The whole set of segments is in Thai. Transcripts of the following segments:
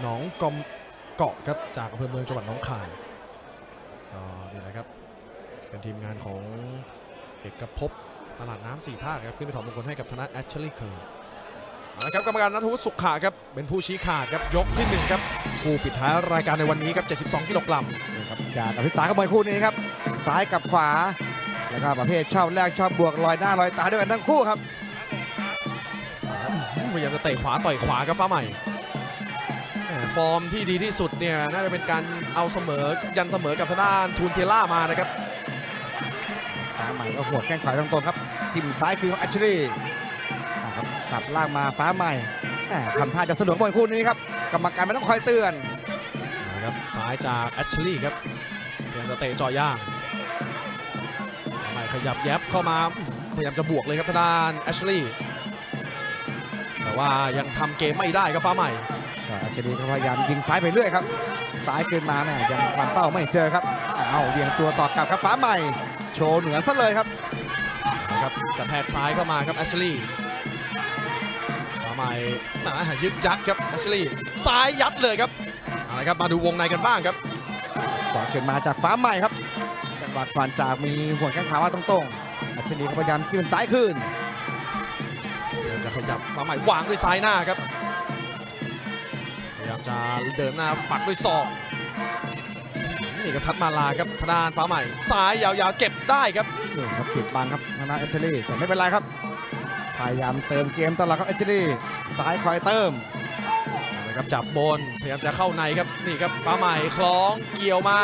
หนองกอมเกาะครับจากอำเภอเมืองจังหวัดหน้องคายก็นี่นะครับ เป็นทีมงานของเอกภพตลาดน้ำสี่ภาคครับขึ้นไปถอดมงคลให้กับธนาแอชเชอรี่เคอร์เอาละครับกรรมการนัทวุฒิสุขขาครับเป็นผู้ชี้ขาดครับยกที่หนึ่งครับผู้ปิดท้ายรายการในวันนี้ครับ 72 กิโลกรัมนี่ครับจากกับพี่ตากับมวยคู่นี้ครับซ้ายกับขวา แล้วก็ประเภทชอบแรกชอบบวกลอยหน้าลอยตาด้วยกันทั้งคู่ครับพยายามจะเตะขวาต่อยขวาครับฟ้าใหม่แหม่ ฟอร์มที่ดีที่สุดเนี่ยน่าจะเป็นการเอาเสมอยันเสมอกับทางด้านทูนเทล่ามานะครับฟ้าใหม่ก็หัวแข้งขวาตรงๆครับทิมซ้ายคือของอัชรีครับตัดล่างมาฟ้าใหม่แหม่ทำท่าจะสนุกมวยคู่นี้ครับกรรมการไม่ต้องคอยเตือนนะครับซ้ายจากแอชลีย์ครับพยายามจะเตะจ่อย่างใหม่ขยับแยบเข้ามาพยายามจะบวกเลยครับทางด้านแอชลีย์แต่ว่ายังทำเกมไม่ได้ครับฟ้าใหม่ ก็อัชรีก็พยายามยิงซ้ายไปเรื่อยครับซ้ายคืนมาแม่ยังฟันเป้าไม่เจอครับเอาเวียงตัวต่อกลับครับฟ้าใหม่ โชว์เหนือซะเลยครับนะครับกระแทกซ้ายเข้ามาครับแอชลีย์ฟ้าใหม่หนายึกยักครับแอชลีย์ซ้ายยัดเลยครับเอาละครับมาดูวงในกันบ้างครับต่อขึ้นมาจากฟ้าใหม่ครับจังหวะก่อนจากมีหัวแข้งขวามาตรงๆอัชรีก็พยายามกิ้นซ้ายคืนพยายามจะขยับฟ้าใหม่วางด้วยซ้ายหน้าครับพยายาม จะเดินหน้าปักด้วยศอกนี่ครับทัดมาลาครับทางด้านฟ้าใหม่ซ้ายยาวๆเก็บได้ครับนี่ครับปิดบังครับทางด้านเอชลี่แต่ไม่เป็นไรครับพยายามเติมเกมตลอดครับเอชลี่ซ้ายคอยเติมนะครับจับบนพยายามจะเข้าในครับนี่ครับฟ้าใหม่คล้องเกี่ยวมา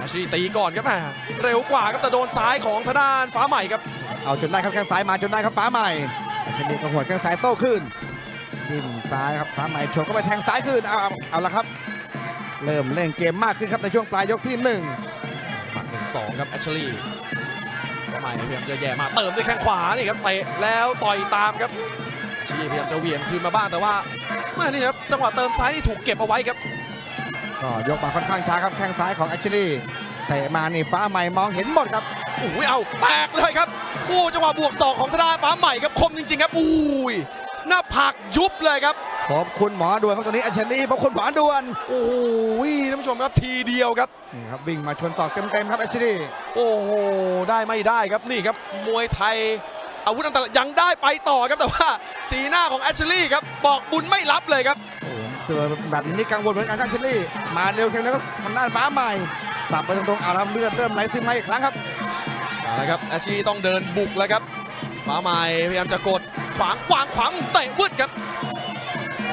อาชีตีก่อนครับแหมเร็วกว่าครับแต่โดนซ้ายของทางด้านฟ้าใหม่ครับเอาจนได้ครับแข้งซ้ายมาจนได้ครับฟ้าใหม่เอชลี่ก็หัวแข้งซ้ายโต้ขึ้น จิ้มซ้ายครับฟ้าใหม่โฉบก็ไปแทงซ้ายขึ้นเอาเอาเอาละครับ เริ่มเล่นเกมมากขึ้นครับในช่วงปลายยกที่หนึ่งหมัดหนึ่งสองครับแอชลีย์ฟ้าใหม่พยายามจะแย่มาเติมด้วยแข้งขวานี่ครับเตะแล้วต่อยตามครับอาชีพยายามจะเหวี่ยงคืนมาบ้างแต่ว่าแม่นี่ครับจังหวะเติมซ้ายนี่ถูกเก็บเอาไว้ครับก็ยกมาค่อนข้างช้าครับแข้งซ้ายของเอชลี่เตะมานี่ฟ้าใหม่มองเห็นหมดครับโอ้ยเอาแตกเลยครับโอ้จังหวะบวกศอกของธนาฟ้าใหม่ครับคมจริงๆครับอุ้ย หน้าผากยุบเลยครับ ขอบคุณหมอด่วนครับตรงนี้เอชลี่ขอบคุณหมอด่วนโอ้โหท่านผู้ชมครับทีเดียวครับ นี่ครับวิ่งมาชนศอกเต็มๆครับเอชลี่โอ้โหได้ไม่ได้ครับนี่ครับมวยไทย อาวุธอันตรายยังได้ไปต่อครับแต่ว่า สีหน้าของแอชลีย์ครับบอกบุญไม่รับเลยครับ โอ้โหเจอแบบนี้กังวลเหมือนกันครับเชลลี่มาเร็วแค่แล้วก็ทางด้านฟ้าใหม่ตับไปตรงๆเอาละครับเลือดเริ่มไหลซึมมาอีกครั้งครับ เอาละครับแอชลีย์ต้องเดินบุกแล้วครับฟ้าใหม่พยายามจะกด ขวางขวางขวางเตะวืดครับ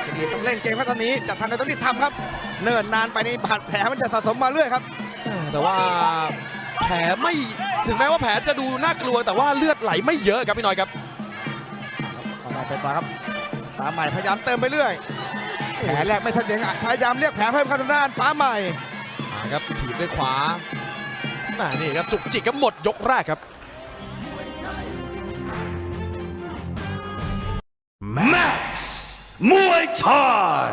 เชลลี่ต้องเล่นเกมครับตอนนี้จะทำในต้องรีบทำครับ เนิ่นนานไปนี่บาดแผลมันจะสะสมมาเรื่อยครับ แต่ว่าแผลไม่ถึงแม้ว่าแผลจะดูน่ากลัว แต่ว่าเลือดไหลไม่เยอะครับพี่น้อยครับเอาได้ไปต่อครับฟ้าใหม่พยายามเติมไปเรื่อยแผลแรกไม่ชัดเจนอะพยายามเรียกแผลเพิ่มครับทางด้านฟ้าใหม่อ่าครับถีบด้วยขวาแหม่นี่ครับจุกจิกครับหมดยกแรกครับ Max Muay Thai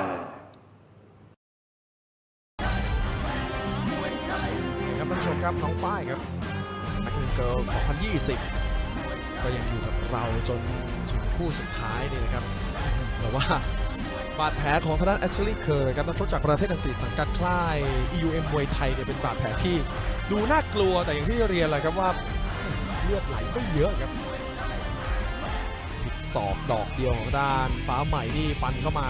ครับท่านผู้ชมครับน้องฝ้ายครับนักเรียนเกิร์ล2020 ก็ยังอยู่กับเราจนถึงคู่สุดท้ายนี่นะครับ แต่ว่าบาดแผลของทางด้านแอชลีย์เคอร์ครับนักชกจากประเทศอังกฤษสังกัดค่าย EUM มวยไทยเนี่ยเป็นบาดแผลที่ดูน่ากลัวแต่อย่างที่เรียนแหละครับว่าเลือดไหลไม่เยอะครับ ศอกดอกเดียวของด้านฟ้าใหม่นี่ฟันเข้ามา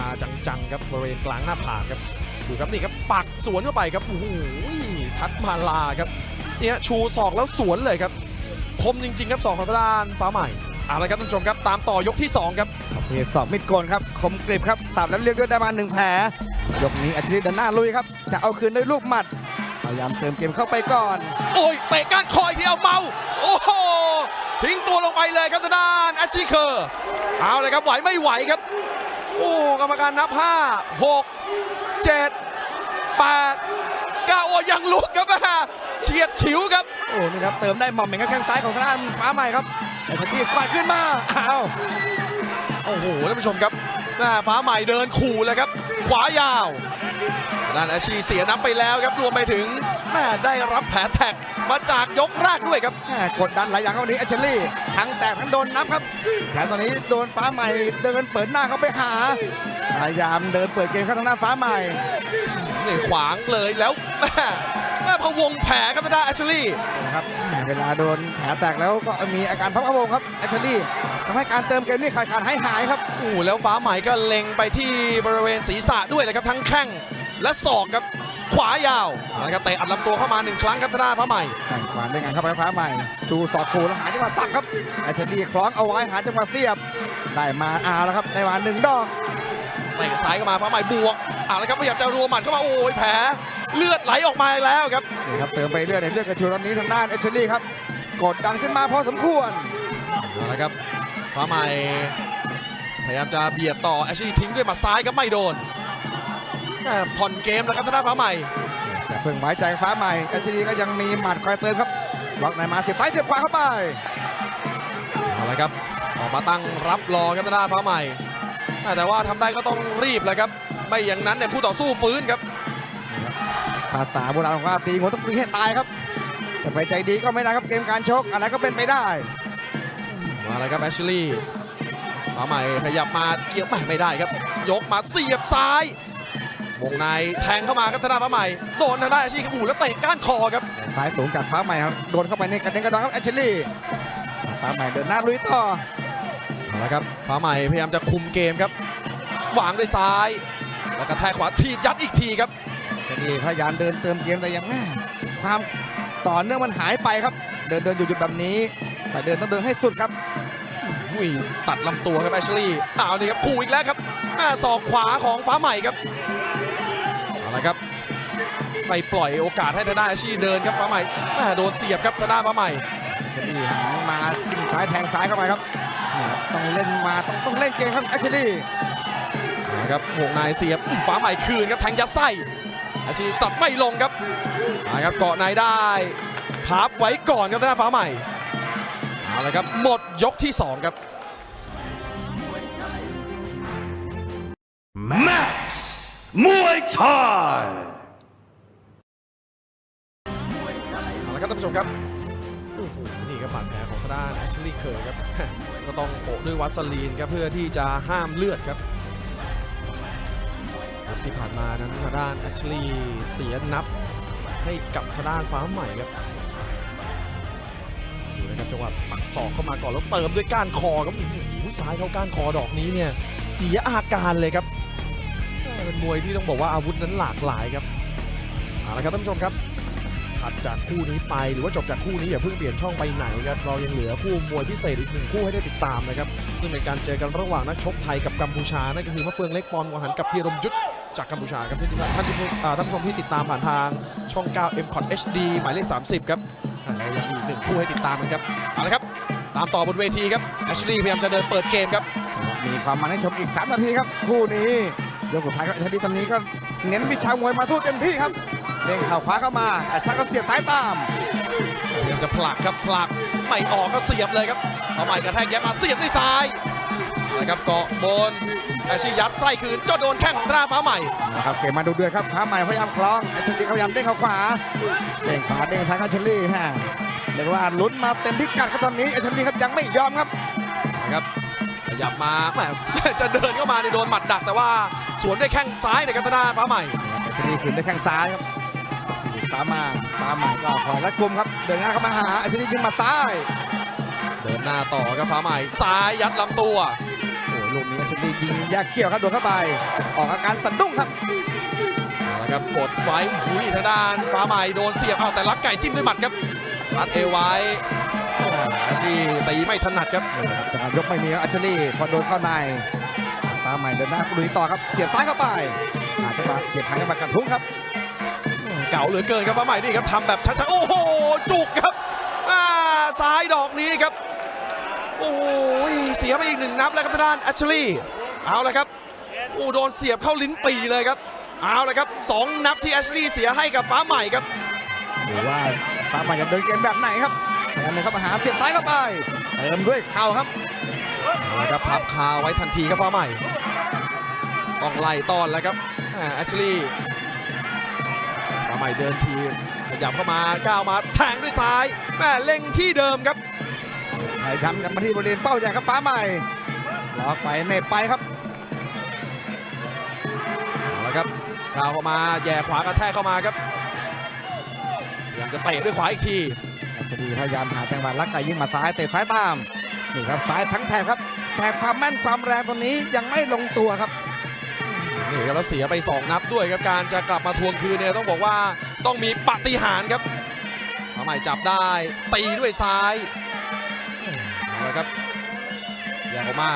จังๆครับบริเวณกลางหน้าผากครับดูครับนี่ครับปักสวนเข้าไปครับโอ้โหทัดมาลาครับเนี่ยชูศอกแล้วสวนเลยครับคมจริงๆครับศอกของทางด้านฟ้าใหม่เอาละครับท่านผู้ชมครับตามต่อยกที่ 2 ครับเพจสอบมิดโกนครับคมกริบครับสับแล้วเรียกด้วยได้มาหนึ่งแผลยกนี้อาทิตย์เดินหน้าลุยครับจะเอาคืนด้วยลูกหมัดพยายามเติมเกมเข้าไปก่อน โอ้ยเตะก้านคอยที่เอาเมาโอ้โห ทิ้งตัวลงไปเลยครับทางด้านอาชิเคอร์เอาเลยครับไหวไม่ไหวครับโอ้กรรมการนับ 5 6 7 8 9โอ้ยังลุกครับแม่เฉียดฉิวครับโอ้นี่ครับเติมได้หม่อมเหมือนกับแข้งซ้ายของทางด้านฟ้าใหม่ครับแต่ทันทีกวาดขึ้นมาอ้าวโอ้โหท่านผู้ชมครับหน้าฟ้าใหม่เดินขู่เลยครับ ขวายาว ด้านอาชีเสียนับไปแล้วครับรวมไปถึงแม่ได้รับแผลแท็กมาจากยกแรกด้วยครับแหม่กดดันหลายอย่างครับวันนี้แอชเชอรี่ทั้งแตกทั้งโดนนับครับแต่ตอนนี้โดนฟ้าใหม่เดินเปิดหน้าเขาไปหาพยายามเดินเปิดเกมเข้าทางด้านฟ้าใหม่นี่ขวางเลยแล้วแม่แม่พะวงแผลครับทางด้านแอชลีย์นะครับ เวลาโดนแผลแตกแล้วก็มีอาการพับพะวงครับแอชลี่ทำให้การเติมเกมนี่ขาดขาดหายหายครับโอ้โหแล้วฟ้าใหม่ก็เล็งไปที่บริเวณศีรษะด้วยเลยครับทั้งแข้งและศอกครับขวายาวเอาละครับเตะอัดลำตัวเข้ามาหนึ่งครั้งครับทางด้านฟ้าใหม่แข่งขวานได้งานเข้าไปฟ้าใหม่ชูสอกคูแล้วหาจังหวะสับครับแอชลี่คล้องเอาไว้หาจังหวะเสียบ ได้มาอาแล้วครับได้มาหนึ่งดอกเตะซ้ายเข้ามาฟ้าใหม่บวก เอาละครับพยายามจะรัวหมัดเข้ามาโอ้ยแผลเลือดไหลออกมาอีกแล้วครับนี่ครับเติมไปเรื่อยในเลือดกระชูตอนนี้ทางด้านแอชลี่ครับกดดันขึ้นมาพอสมควรเอาละครับฟ้าใหม่พยายามจะเบียดต่อแอชลีย์ทิ้งด้วยหมัดซ้ายก็ไม่โดนแม่ผ่อนเกมแล้วครับทางด้านฟ้าใหม่แต่เพิ่งไว้ใจฟ้าใหม่แอชลีก็ยังมีหมัดคอยเติมครับล็อกในมาเสียบซ้ายเสียบขวาเข้าไปเอาละครับออกมาตั้งรับรอครับทางด้านฟ้าใหม่แต่ว่าทำได้ก็ต้องรีบแหละครับ ไม่อย่างนั้นเนี่ยคู่ต่อสู้ฟื้นครับภาษาโบราณของว่าตีหัวต้องตีให้ตายครับแต่ไปใจดีก็ไม่ได้ครับเกมการชกอะไรก็เป็นไปได้ มาแล้วครับแอชลีย์ฟ้าใหม่ขยับมาเกี่ยวไม่ไม่ได้ครับ ยกมาเสียบซ้ายวงในแทงเข้ามาครับทางด้านฟ้าใหม่โดนทางด้านแอชลีย์ครับอู้แล้วเตะก้านคอครับซ้ายสูงจากฟ้าใหม่ครับโดนเข้าไปในกระเด็นกระดอนครับแอชลี่ฟ้าใหม่เดินหน้าลุยต่อเอาละครับฟ้าใหม่พยายามจะคุมเกมครับวางด้วยซ้าย แล้วก็แทกขวาทีบยัดอีกทีครับแอชลี่พยายามเดินเติมเกมแต่ยังแม่ความต่อเนื่องมันหายไปครับ เดินเดินอยู่จุดแบบนี้ แต่เดินต้องเดินให้สุดครับอุ้ยตัดลำตัวครับแอชลีย์อ้าวนี่ครับขู่อีกแล้วครับหน้าศอกขวาของฟ้าใหม่ครับเอาละครับไปปล่อยโอกาสให้ทางด้านแอชลีย์เดินครับฟ้าใหม่แม่โดนเสียบครับทางด้านฟ้าใหม่แอชลี่หันมาจิ้มซ้ายแทงซ้ายเข้าไปครับนี่ครับต้องเล่นมาต้องต้องเล่นเกมครับแอชลี่นะ ครับวงในเสียบฟ้าใหม่คืนครับแทงยัดไส้อาชีตัดไม่ลงครับนะครับเกาะในได้พับไว้ก่อนครับทางด้านฟ้าใหม่เอาละครับหมดยกที่สองครับ Max Muay Thai เอาละครับท่านผู้ชมครับโอ้โหนี่ครับบาดแผลของทางด้านแอชลีย์เคยครับ ก็ต้องโปะด้วยวัสลีนครับเพื่อที่จะห้ามเลือดครับครับ ที่ผ่านมานั้นทางด้านแอชลีย์เสียนับให้กับทางด้านฟ้าใหม่ครับดูนะครับจังหวะปักศอกเข้ามาก่อนแล้วเติมด้วยก้านคอครับโอ้โหซ้ายเข้าก้านคอดอกนี้เนี่ยเสียอาการเลยครับเป็นมวยที่ต้องบอกว่าอาวุธนั้นหลากหลายครับเอาละครับท่านผู้ชมครับถัดจากคู่นี้ไปหรือว่าจบจากคู่นี้อย่าเพิ่งเปลี่ยนช่องไปไหนครับเรายังเหลือคู่มวยพิเศษอีกหนึ่งคู่ให้ได้ติดตามนะครับซึ่งเป็นการเจอกันระหว่างนักชกไทยกับกัมพูชานั่นก็คือมะเฟืองเล็กปอนวหันกับพีรมยุทธ จากกัมพูชาครับที่ท่านที่อ่าท่านผู้ชมที่ติดตามผ่านทางช่อง9 m c o t HD หมายเลข 30 ครับอ่าเรายังมีอีกหนึ่งคู่ให้ติดตามกันครับเอาละครับ ตามต่อบนเวทีครับแอชลีย์พยายามจะเดินเปิดเกมครับ มีความมันให้ชมอีก 3 นาทีครับ คู่นี้ยกสุดท้ายครับแอชลี่ตอนนี้ก็เน้นวิชามวยมาสู้เต็มที่ครับเด้งเข่าขวาเข้ามากระชากก็เสียบซ้ายตามพยายามจะผลักครับผลักไม่ออกก็เสียบเลยครับเอาใหม่กระแทกแย้มมาเสียบด้วยซ้ายนะครับเกาะบน แอชลีย์ยัดไส้คืนก็โดนแข้งของตราฟ้าใหม่นะครับเกมมาดูเดือดครับขาใหม่พยายามคล้องแอชลี่พยายามเด้งเข้าขวาเด้งขวาเด้งซ้ายเข้าแอชลี่ฮะเรียกว่าลุ้นมาเต็มพิกัดครับตอนนี้แอชลี่ครับยังไม่ยอมครับนะครับขยับมาแหมจะเดินเข้ามาในโดนหมัดดักแต่ว่าสวนด้วยแข้งซ้ายในกัตนาฟ้าใหม่แอชลี่ขึ้นด้วยแข้งซ้ายครับตามมาตามมาก็คอยรัดกุมครับเดินหน้าเข้ามาหาแอชลี่ยิงมาซ้าย เดินหน้าต่อครับฟ้าใหม่ซ้ายยัดลำตัวโอ้ ลูกนี้แอชลี่ยิงแยกเขี้ยวครับโดนเข้าไป ออกอาการสะดุ้งครับเอาละครับกดไว้หุยทางด้านฟ้าใหม่โดนเสียบเอาแต่ลักไก่จิ้มด้วยหมัดครับรัดเอวไว้อาชีตีไม่ถนัดครับจังหวะยกไม่มีครับอัชรีพอโดนเข้าในฟ้าใหม่เดินหน้าลุยต่อครับเสียบซ้ายเข้าไปหาจังหวะเสียบหางจังหวะกระทุ้งครับเก่าเหลือเกินครับฟ้าใหม่นี่ครับทำแบบช้าๆโอ้โหจุกครับอ่าซ้ายดอกนี้ครับ โอ้ยเสียไปอีกหนึ่งนับแล้วครับทางด้านอัชลีเอาละครับโอ้โดนเสียบเข้าลิ้นปีเลยครับ เอาละครับสองนับที่แอชลีย์เสียให้กับฟ้าใหม่ครับหรือว่าฟ้าใหม่จะเดินเกมแบบไหนครับพยายามเลยเข้ามาหาเสียบซ้ายเข้าไปเติมด้วยเข่าครับเอาละครับพับคาไว้ทันทีครับฟ้าใหม่ต้องไล่ต้อนแล้วครับแอชลีย์ฟ้าใหม่เดินทีขยับเข้ามาก้าวมาแทงด้วยซ้ายแม่เล็งที่เดิมครับ ให้ทำกันมาที่บริเวณเป้าใหญ่ครับฟ้าใหม่ล็อกไปเน็ตไปครับนะครับก้าวเข้ามาแย่ขวากระแทกเข้ามาครับพยายามจะเตะด้วยขวาอีกทีอัศดีพยายามหาจังหวะลักไก่ยิงมาซ้ายเตะซ้ายตามนี่ครับซ้ายทั้งแถบครับ แต่ความแม่นความแรงตรงนี้ยังไม่ลงตัวครับนี่ครับแล้วเสียไป 2 นับด้วยครับการจะกลับมาทวงคืนเนี่ยต้องบอกว่าต้องมีปฏิหารครับมาใหม่จับได้ตีด้วยซ้าย เอาละครับแย่ออกมา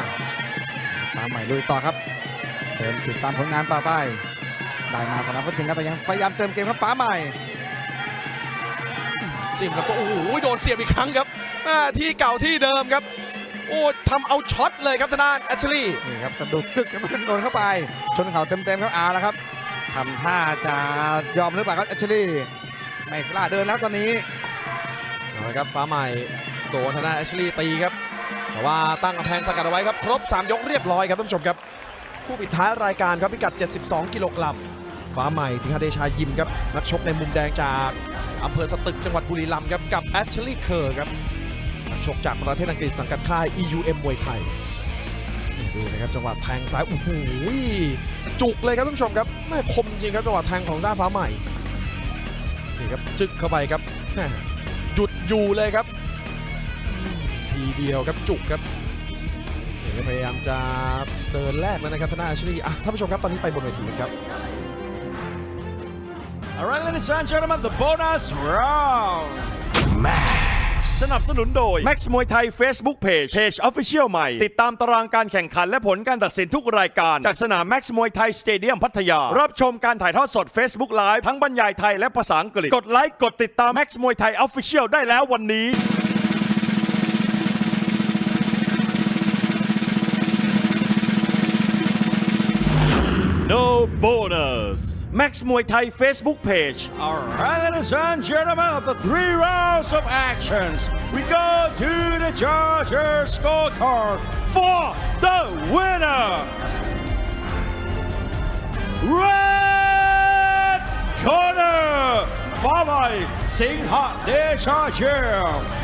ตามใหม่ลุยต่อครับเดินติดตามผลงานต่อไปได้มาสนามก็ถึงครับแต่ยังพยายามเติมเกมครับฟ้าใหม่ซิมครับก็โอ้โหโดนเสียบอีกครั้งครับอ่าที่เก่าที่เดิมครับ โอ้ทำเอาช็อตเลยครับทางด้านแอชลีย์นี่ครับสะดุดกึกครับโดนเข้าไป ชนเข่าเต็มๆครับอาแล้วครับทำท่าจะยอมหรือเปล่าครับแอชลีย์ไม่กล้าเดินแล้วตอนนี้เอาละครับฟ้าใหม่ โดนทางด้านแอชลีย์ตีครับ แต่ว่าตั้งกำแพงสกัดเอาไว้ครับ ครบ 3 ยกเรียบร้อยครับท่านผู้ชมครับผู้ปิดท้ายรายการครับพิกัด 72 กิโลกรัมฟ้าใหม่สิงหเดชายิมครับนักชกในมุมแดงจากอำเภอสตึกจังหวัดบุรีรัมย์ครับกับแอชลีย์เคอร์ครับนักชกจากประเทศอังกฤษสังกัดค่าย EUM มวยไทยดูนะครับจังหวะแทงซ้ายโอ้โหจุกเลยครับท่านผู้ชมครับแม่คมจริงครับจังหวะแทงของด้านฟ้าใหม่นี่ครับจึกเข้าไปครับหยุดอยู่เลยครับ เดียวครับจุกครับเดี๋ยวพยายามจะเดินแรกแล้วนะครับธนาชลีอะท่านผู้ชมครับตอนนี้ไปบนเวทีครับ All right, ladies and gentlemen, the bonus round. สนับสนุนโดย Max มวยไทย Facebook Page Page Official ใหม่ ติดตามตารางการแข่งขันและผลการตัดสินทุกรายการ จากสนาม Max มวยไทยสเตเดียมพัทยา รับชมการถ่ายทอดสด Facebook Live ทั้งบรรยายไทยและภาษาอังกฤษ กดไลค์ กดติดตาม Max มวยไทย Official ได้แล้ววันนี้ bonus Max มวยไทย Facebook Page All right, ladies and gentlemen, of the three rounds of actions, we go to the judges' scorecard for the winner. Red corner, Famai Singha Desha Jim. I kinda like